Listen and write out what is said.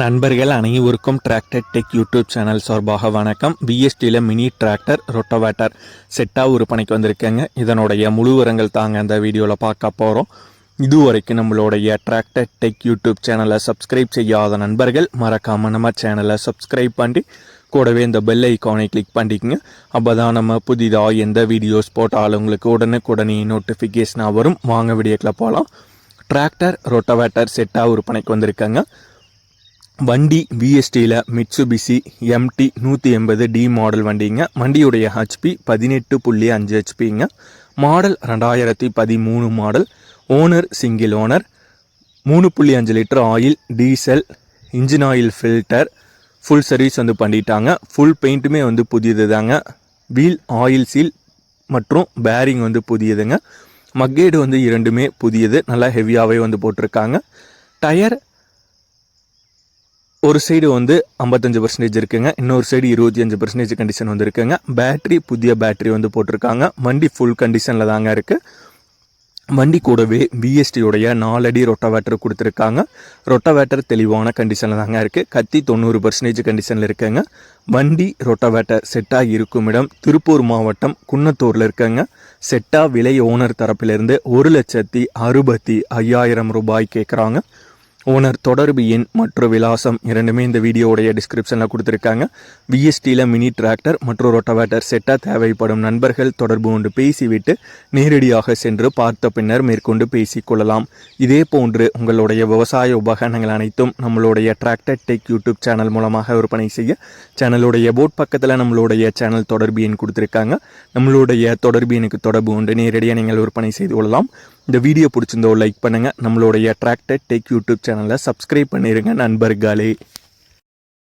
நண்பர்கள் அனைவருக்கும் tractor tech YouTube channel சார்பாக வணக்கம். பிஎஸ்டியில் மினி டிராக்டர் ரொட்டோவேட்டர் செட்டாக விற்பனைக்கு வந்திருக்கேங்க. இதனுடைய முழு விவரங்கள் தாங்க இந்த வீடியோவில் பார்க்க போகிறோம் இதுவரைக்கும் நம்மளுடைய டிராக்டர் டெக் யூடியூப் சேனலை சப்ஸ்கிரைப் செய்யாத நண்பர்கள் மறக்காமல் நம்ம சேனலை சப்ஸ்கிரைப் பண்ணி கூடவே இந்த பெல் ஐக்கானை கிளிக் பண்ணிக்கங்க. அப்போ தான் நம்ம புதிதாக எந்த வீடியோஸ் போட்டாலும் உங்களுக்கு உடனுக்குடனே நோட்டிஃபிகேஷனாக வரும். வாங்க வீடியோக்கில் போகலாம் டிராக்டர் ரொட்டோவேட்டர் செட்டாக விற்பனைக்கு வந்திருக்காங்க. வண்டி பிஎஸ்டியில் மிட்சுபிசி எம்டி நூற்றி எண்பது டி மாடல் வண்டிங்க. வண்டியுடைய ஹெச்பி பதினெட்டு புள்ளி அஞ்சு ஹெச்பிங்க மாடல் ரெண்டாயிரத்தி பதிமூணு மாடல் ஓனர் சிங்கிள் ஓனர் மூணு புள்ளி அஞ்சு litre oil diesel engine oil filter full service வந்து பண்ணிட்டாங்க. ஃபுல் பெயிண்ட்டுமே வந்து புதியது தாங்க வீல் ஆயில் சீல் மற்றும் பேரிங் வந்து புதியதுங்க. மக்கேடு வந்து இரண்டுமே புதியது. நல்லா ஹெவியாகவே வந்து போட்டிருக்காங்க. டயர் ஒரு சைடு வந்து ஐம்பத்தஞ்சு பர்சன்டேஜ் இருக்குங்க. இன்னொரு சைடு இருபத்தி அஞ்சு பர்சன்டேஜ் கண்டிஷன் வந்து இருக்குங்க பேட்டரி புதிய பேட்டரி வந்து போட்டிருக்காங்க. வண்டி ஃபுல் கண்டிஷனில் தாங்க இருக்குது வண்டி கூடவே பிஎஸ்டியோடைய நாலடி ரொட்டவேட்டர் கொடுத்துருக்காங்க. ரொட்டவேட்டர் தெளிவான கண்டிஷனில் தாங்க இருக்குது கத்தி தொண்ணூறு பர்சன்டேஜ் கண்டிஷனில் இருக்குங்க. வண்டி ரொட்டவேட்டர் செட்டாக இருக்கும் இடம் திருப்பூர் மாவட்டம் குன்னத்தூரில் இருக்குங்க. செட்டாக விலை ஓனர் தரப்பிலிருந்து ஒரு லட்சத்தி அறுபத்தி ஐயாயிரம் ரூபாய் கேட்குறாங்க ஓனர் தொடர்பு எண் மற்றும் விலாசம் இரண்டுமே இந்த வீடியோவுடைய டிஸ்கிரிப்ஷனில் கொடுத்துருக்காங்க. விஎஸ்டியில் மினி டிராக்டர் மற்றும் ரொட்டவேட்டர் செட்டாக தேவைப்படும் நண்பர்கள் தொடர்பு கொண்டு பேசிவிட்டு நேரடியாக சென்று பார்த்த பின்னர் மேற்கொண்டு பேசிக்கொள்ளலாம் இதே போன்று உங்களுடைய விவசாய உபகரணங்கள் அனைத்தும் நம்மளுடைய டிராக்டர் டெக் யூடியூப் சேனல் மூலமாக விற்பனை செய்ய சேனலுடைய போட் பக்கத்தில் நம்மளுடைய சேனல் தொடர்பு எண் கொடுத்துருக்காங்க. நம்மளுடைய தொடர்பு எண்ணுக்கு தொடர்பு கொண்டு நேரடியாக நீங்கள் விற்பனை செய்து கொள்ளலாம். இந்த வீடியோ பிடிச்சிருந்தோ லைக் பண்ணுங்கள் நம்மளுடைய அட்ராக்டட் டெக் யூடியூப் சேனலை சப்ஸ்கிரைப் பண்ணிடுங்க நண்பர்களே.